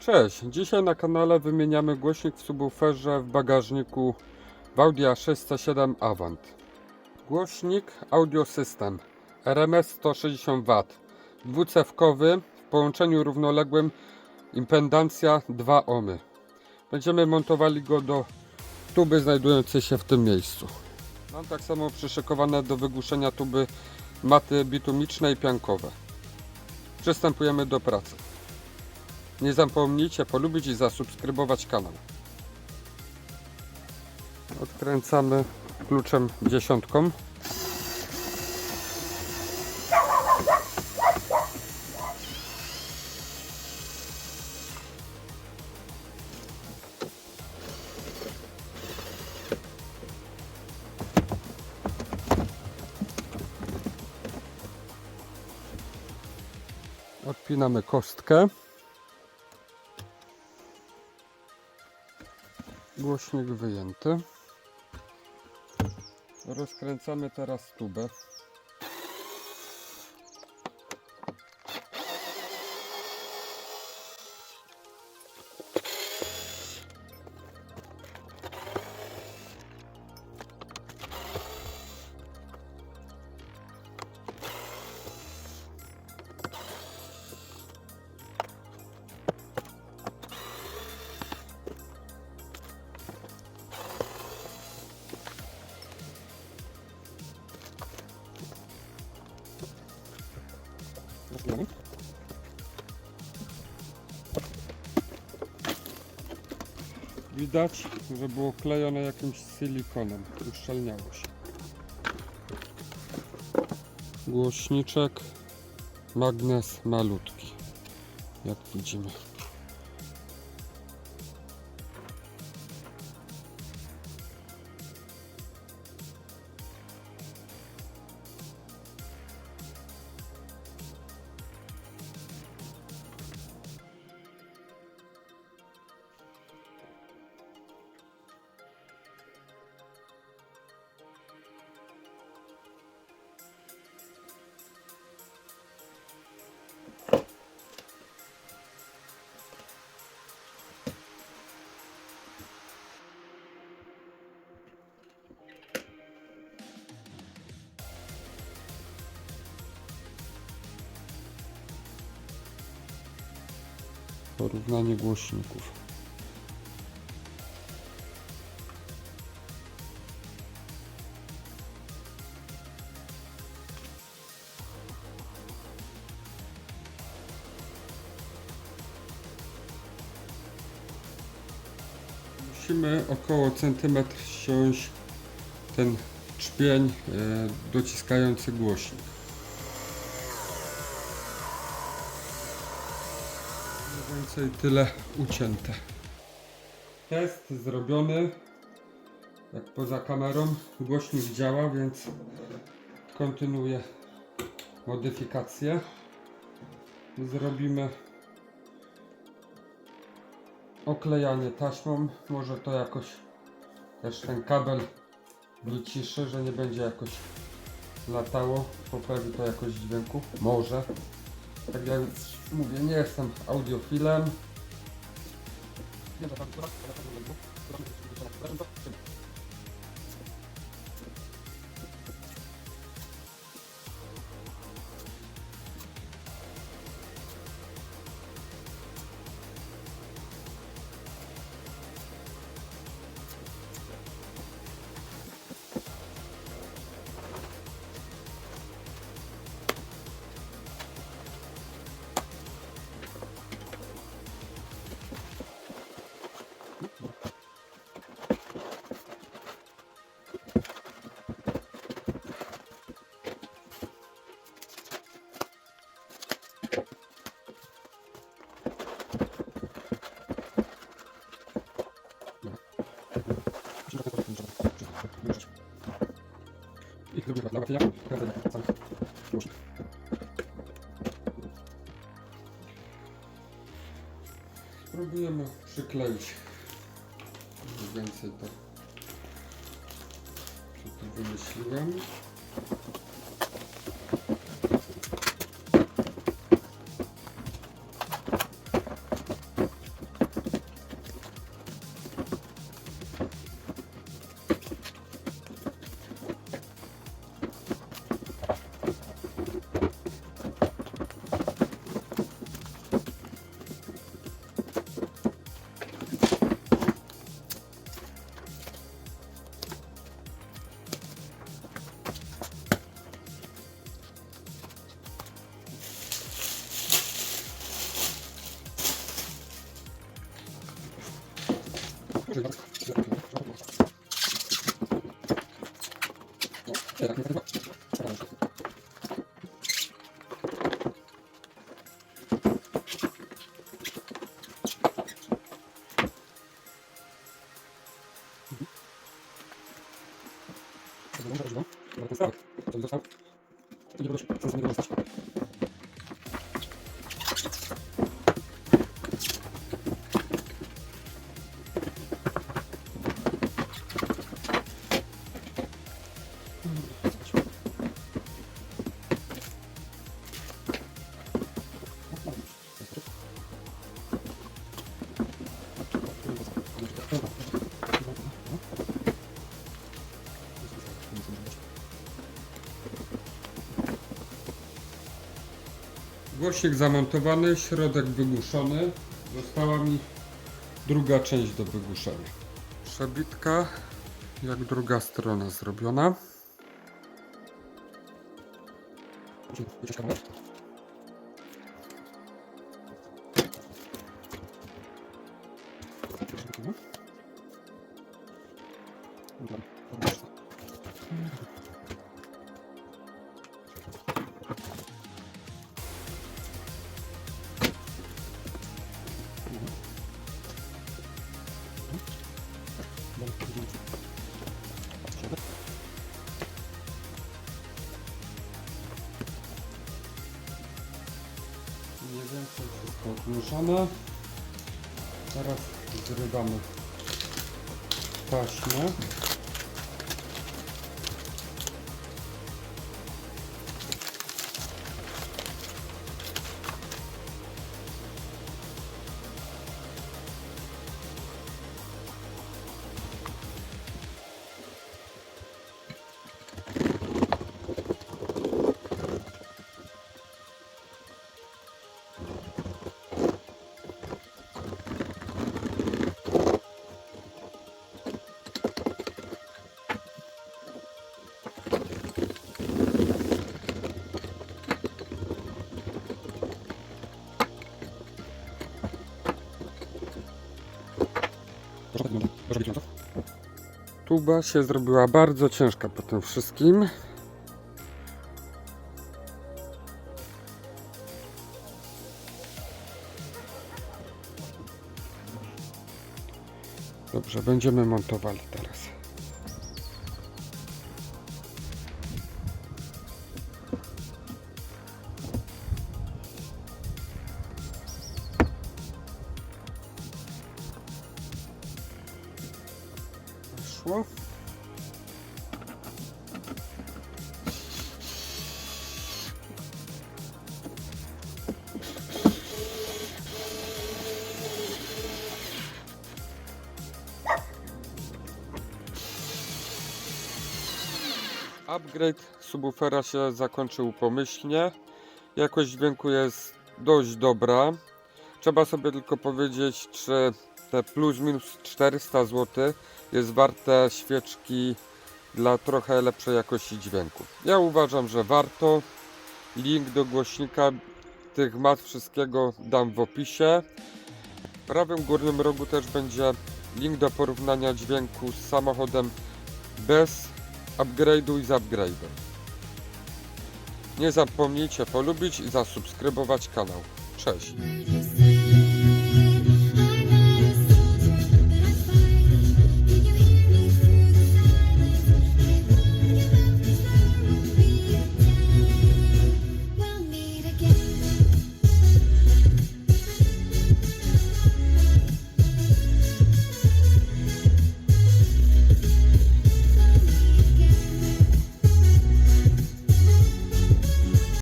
Cześć, dzisiaj na kanale wymieniamy głośnik w subwooferze w bagażniku w Audi A607 Avant. Głośnik Audio System RMS 160 W, dwucewkowy w połączeniu równoległym impedancja 2 ohmy. Będziemy montowali go do tuby znajdującej się w tym miejscu. Mam tak samo przyszykowane do wygłuszenia tuby maty bitumiczne i piankowe. Przystępujemy do pracy. Nie zapomnijcie polubić i zasubskrybować kanał. Odkręcamy kluczem dziesiątką. Odpinamy kostkę. Głośnik wyjęty. Rozkręcamy teraz tubę. Widać, że było klejone jakimś silikonem. Uszczelniało się. Głośniczek magnes malutki. Jak widzimy. Porównanie głośników. Musimy około centymetr ściąć ten czpień e, dociskający głośnik. Więcej tyle ucięte. Test zrobiony. Jak poza kamerą głośnik działa, więc kontynuuję modyfikację. Zrobimy oklejanie taśmą. Może to jakoś też ten kabel wyciszy, że nie będzie jakoś latało. Poprawi to jakość dźwięku. Może. Tak jak mówię, nie jestem audiofilem. I drugi dla ułatwienia kręcenia samych nóżek. Spróbujemy przykleić więcej to, co tu wymyśliłem. 제가 그래서 제가 이거 이거 이거 이거 이거 이거 Głośnik zamontowany, środek wygłuszony. Została mi druga część do wygłuszenia. Przebitka, jak druga strona zrobiona. Mm-hmm. zmuszone. Teraz zrywamy taśmę. tuba się zrobiła bardzo ciężka po tym wszystkim. Dobrze, będziemy montowali teraz. światło. Upgrade subwoofera się zakończył pomyślnie. Jakość dźwięku jest dość dobra. Trzeba sobie tylko powiedzieć, czy te plus minus 400 zł jest warte świeczki dla trochę lepszej jakości dźwięku. Ja uważam, że warto. Link do głośnika tych mat wszystkiego dam w opisie. W prawym górnym rogu też będzie link do porównania dźwięku z samochodem bez upgrade'u i z upgrade'em. Nie zapomnijcie polubić i zasubskrybować kanał. Cześć!